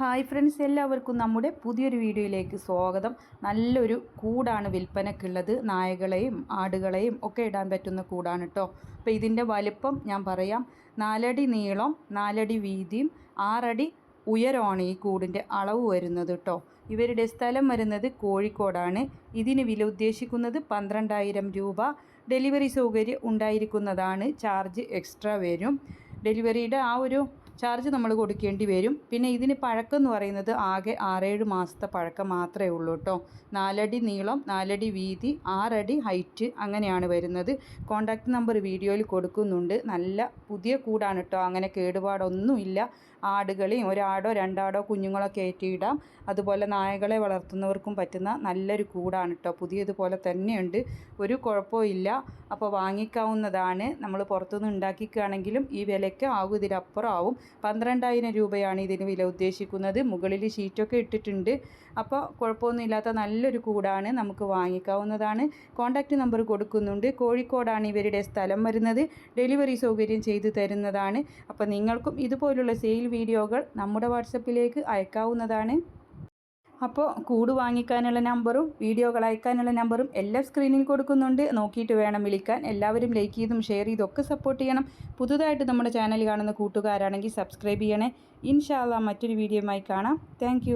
Hi friends എല്ലാവർക്കും നമ്മുടെ പുതിയൊരു വീഡിയോയിലേക്ക് സ്വാഗതം. നല്ലൊരു കൂടാണ് വിൽപ്പനക്കുള്ളത് നായകളെയും ആടുകളെയും ഒക്കെ ഇടാൻ പറ്റുന്ന കൂടാണ് കേട്ടോ അപ്പോൾ ഇതിന്റെ വലിപ്പം ഞാൻ പറയാം. നാലടി നീളം നാലടി വീതിയും ആറടി ഉയരമാണ് ഈ കൂടിന്റെ അളവ് വരുന്നത് കേട്ടോ ഇവരുടെ സ്ഥലം വരുന്നത് കോഴിക്കോടാണ്. ഇതിന് വില ഉദ്ദേശിക്കുന്നത് പന്ത്രണ്ടായിരം രൂപ. ഡെലിവറി സൗകര്യം ഉണ്ടായിരിക്കുന്നതാണ് ചാർജ് എക്സ്ട്രാ വരും. ഡെലിവറിയുടെ ആ ഒരു ചാർജ് നമ്മൾ കൊടുക്കേണ്ടി വരും. പിന്നെ ഇതിന് പഴക്കം എന്ന് പറയുന്നത് ആകെ ആറേഴ് മാസത്തെ പഴക്കം മാത്രമേ ഉള്ളൂ കേട്ടോ നാലടി നീളം നാലടി വീതി ആറടി ഹൈറ്റ് അങ്ങനെയാണ് വരുന്നത്. കോൺടാക്റ്റ് നമ്പർ വീഡിയോയിൽ കൊടുക്കുന്നുണ്ട്. നല്ല പുതിയ കൂടാണ് കേട്ടോ അങ്ങനെ കേടുപാടൊന്നുമില്ല ആടുകളെയും ഒരാടോ രണ്ടാടോ കുഞ്ഞുങ്ങളോ കയറ്റിയിടാം അതുപോലെ നായകളെ വളർത്തുന്നവർക്കും പറ്റുന്ന നല്ലൊരു കൂടാണ് കേട്ടോ പുതിയതുപോലെ തന്നെയുണ്ട്. ഒരു കുഴപ്പമില്ല അപ്പോൾ വാങ്ങിക്കാവുന്നതാണ്. നമ്മൾ പുറത്തുനിന്ന് ഉണ്ടാക്കിക്കുകയാണെങ്കിലും ഈ വിലയ്ക്ക് ആകും ഇതിലപ്പുറം ആവും. പന്ത്രണ്ടായിരം രൂപയാണ് ഇതിന് വില ഉദ്ദേശിക്കുന്നത്. മുകളിൽ ഷീറ്റൊക്കെ ഇട്ടിട്ടുണ്ട്. അപ്പോൾ കുഴപ്പമൊന്നുമില്ലാത്ത നല്ലൊരു കൂടാണ് നമുക്ക് വാങ്ങിക്കാവുന്നതാണ്. കോൺടാക്റ്റ് നമ്പർ കൊടുക്കുന്നുണ്ട്. കോഴിക്കോടാണ് ഇവരുടെ സ്ഥലം വരുന്നത്. ഡെലിവറി സൗകര്യം ചെയ്തു തരുന്നതാണ്. അപ്പോൾ നിങ്ങൾക്കും ഇതുപോലുള്ള സെയിൽ വീഡിയോകൾ നമ്മുടെ വാട്സപ്പിലേക്ക് അയക്കാവുന്നതാണ്. അപ്പോൾ കൂട് വാങ്ങിക്കാനുള്ള നമ്പറും വീഡിയോകൾ അയക്കാനുള്ള നമ്പറും എല്ലാം സ്ക്രീനിൽ കൊടുക്കുന്നുണ്ട്. നോക്കിയിട്ട് വേണം വിളിക്കാൻ. എല്ലാവരും ലൈക്ക് ചെയ്തും ഷെയർ ചെയ്തും ഒക്കെ സപ്പോർട്ട് ചെയ്യണം. പുതുതായിട്ട് നമ്മുടെ ചാനൽ കാണുന്ന കൂട്ടുകാരാണെങ്കിൽ സബ്സ്ക്രൈബ് ചെയ്യണേ. ഇൻഷാല്ല മറ്റൊരു വീഡിയോയുമായി കാണാം. താങ്ക്